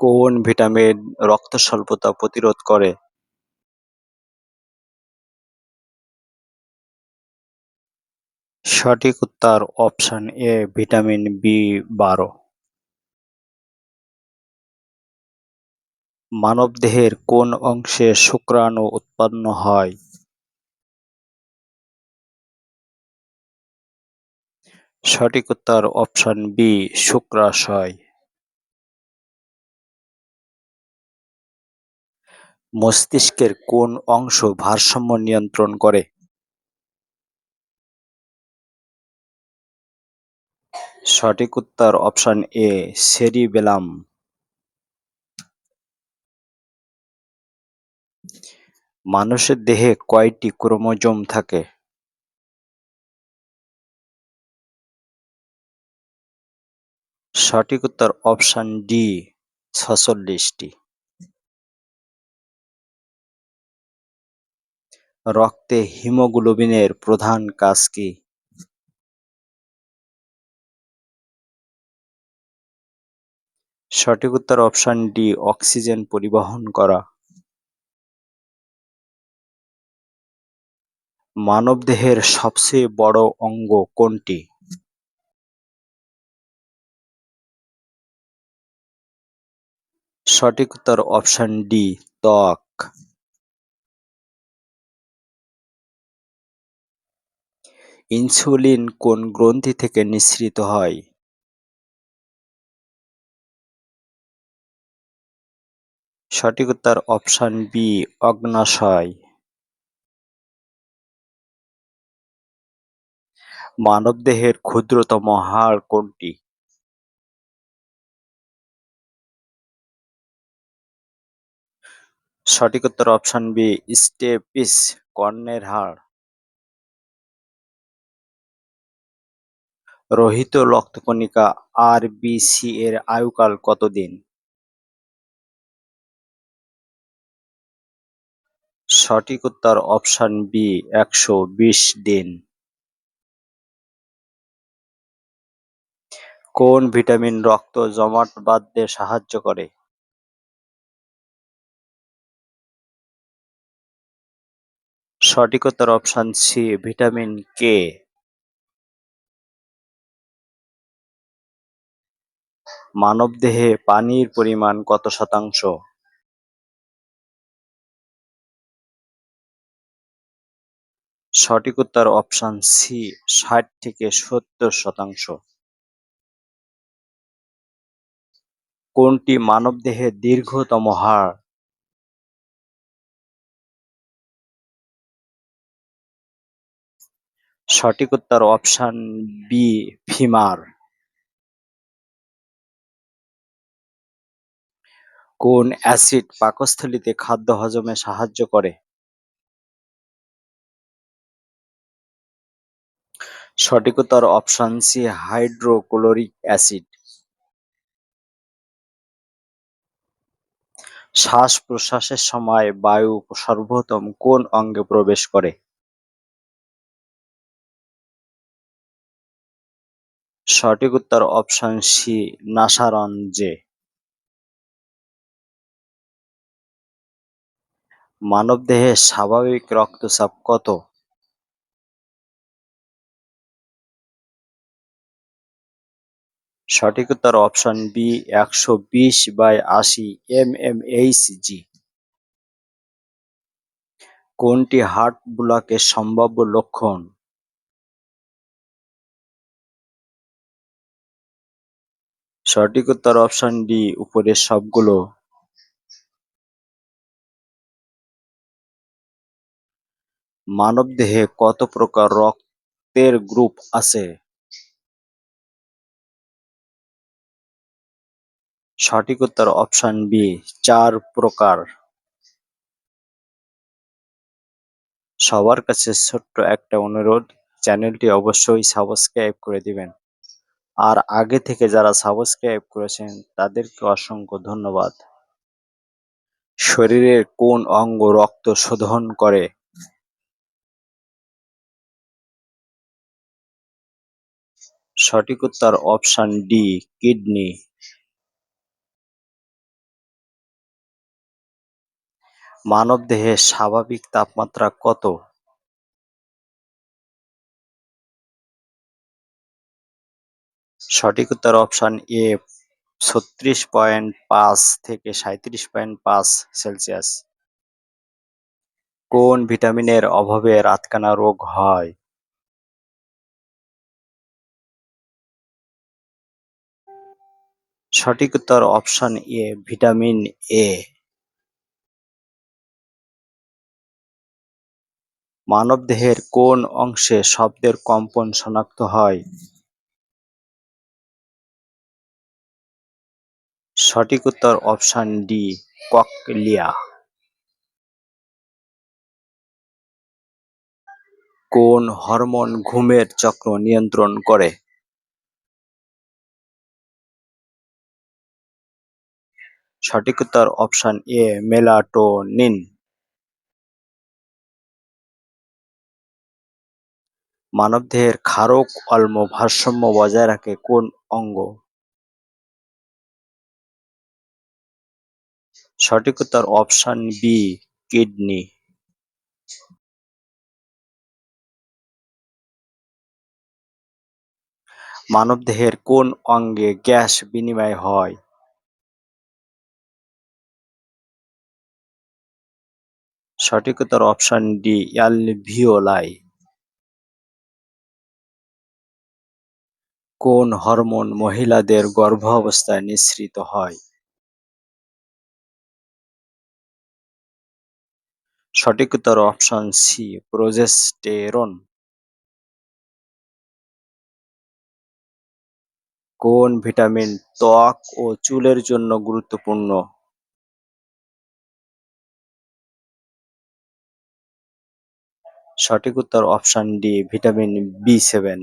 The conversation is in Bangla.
কোন ভিটামিন রক্তস্বল্পতা প্রতিরোধ করে? সঠিক উত্তর অপশন এ ভিটামিন বি বারো। মানবদেহের কোন অংশে শুক্রাণু উৎপন্ন হয়? সঠিক উত্তর অপশন বি শুক্রাশয়। মস্তিষ্কের কোন অংশ ভারসাম্য নিয়ন্ত্রণ করে? সঠিক উত্তর অপশন এ, সেরিবেলাম। মানুষের দেহে কয়টি ক্রোমোজোম থাকে? সঠিক উত্তর অপশন ডি, ছচল্লিশটি। রক্তে হিমোগ্লোবিনের প্রধান কাজ কি? সঠিক উত্তর অপশন ডি, অক্সিজেন পরিবহন করা। মানবদেহের সবচেয়ে বড় অঙ্গ কোনটি? সঠিক উত্তর অপশন ডি, ত্বক। ইনসুলিন কোন গ্রন্থি থেকে নিঃসৃত হয়? সঠিক উত্তর অপশন বি অগ্ন্যাশয়। মানবদেহের ক্ষুদ্রতম হাড় কোনটি? সঠিক উত্তর অপশন বি স্টেপিস কর্ণের হাড়। রোহিত রক্তকণিকা আর-বি-সি এর আয়ুকাল কতদিন? সঠিক উত্তর অপশন বি একশো বিশ দিন। কোন ভিটামিন রক্ত জমাট বাঁধতে সাহায্য করে? সঠিক উত্তর অপশন সি ভিটামিন কে। মানবদেহে পানির পরিমাণ কত শতাংশ? সঠিক উত্তর অপশন সি, ষাট থেকে সত্তর শতাংশ। কোনটি মানবদেহের দীর্ঘতম হাড়? সঠিক উত্তর অপশন বি, ফিমার। কোন অ্যাসিড পাকস্থলীতে খাদ্য হজমে সাহায্য করে? সঠিক উত্তর অপশন সি, হাইড্রোক্লোরিক অ্যাসিড। শ্বাস-প্রশ্বাসের সময় বায়ু সর্বপ্রথম কোন অঙ্গে প্রবেশ করে? সঠিক উত্তর অপশন সি নাসারঞ্জে। মানবদেহে স্বাভাবিক রক্তচাপ কত? সঠিক উত্তর অপশন বি একশো বিশ বাই আশি এম এম এমএমএইচজি। কোনটি হার্ট ব্লকের সম্ভাব্য লক্ষণ? সঠিক উত্তর অপশন ডি উপরের সবগুলো। মানবদেহে কত প্রকার রক্তের গ্রুপ আছে? সঠিক উত্তর অপশন বি, চার প্রকার। সবার কাছে ছোট্ট একটা অনুরোধ, চ্যানেলটি অবশ্যই সাবস্ক্রাইব করে দিবেন আর আগে থেকে যারা সাবস্ক্রাইব করেছেন, তাদেরকে অসংখ্য ধন্যবাদ শরীরের কোন অঙ্গ রক্ত শোধন করে সঠিক উত্তর অপশন ডি, কিডনি মানব মানবদেহের স্বাভাবিক তাপমাত্রা কত? সঠিক উত্তর অপশন এ, ছত্রিশ পয়েন্ট পাঁচ থেকে সাঁইত্রিশ পয়েন্ট পাঁচ সেলসিয়াস কোন ভিটামিনের অভাবে রাতকানা রোগ হয়? সঠিক উত্তর অপশন এ, ভিটামিন এ মানবদেহের কোন অংশে শব্দের কম্পন শনাক্ত হয়? সঠিক উত্তর অপশন ডি, ককলিয়া কোন হরমোন ঘুমের চক্র নিয়ন্ত্রণ করে? সঠিক উত্তর অপশন এ মেলাটোনিন মানবদেহের ক্ষারক অম্ল ভারসাম্য বজায় রাখে কোন অঙ্গ? সঠিক উত্তর অপশন বি কিডনি মানবদেহের কোন অঙ্গে গ্যাস বিনিময় হয়? সঠিক উত্তর অপশন ডি অ্যালভিওলাই কোন হরমোন মহিলাদের গর্ভাবস্থায় নিঃসৃত হয়? সঠিক উত্তর অপশন সি প্রজেস্টেরন কোন ভিটামিন ত্বক ও চুলের জন্য গুরুত্বপূর্ণ? সঠিক উত্তর option D vitamin B seven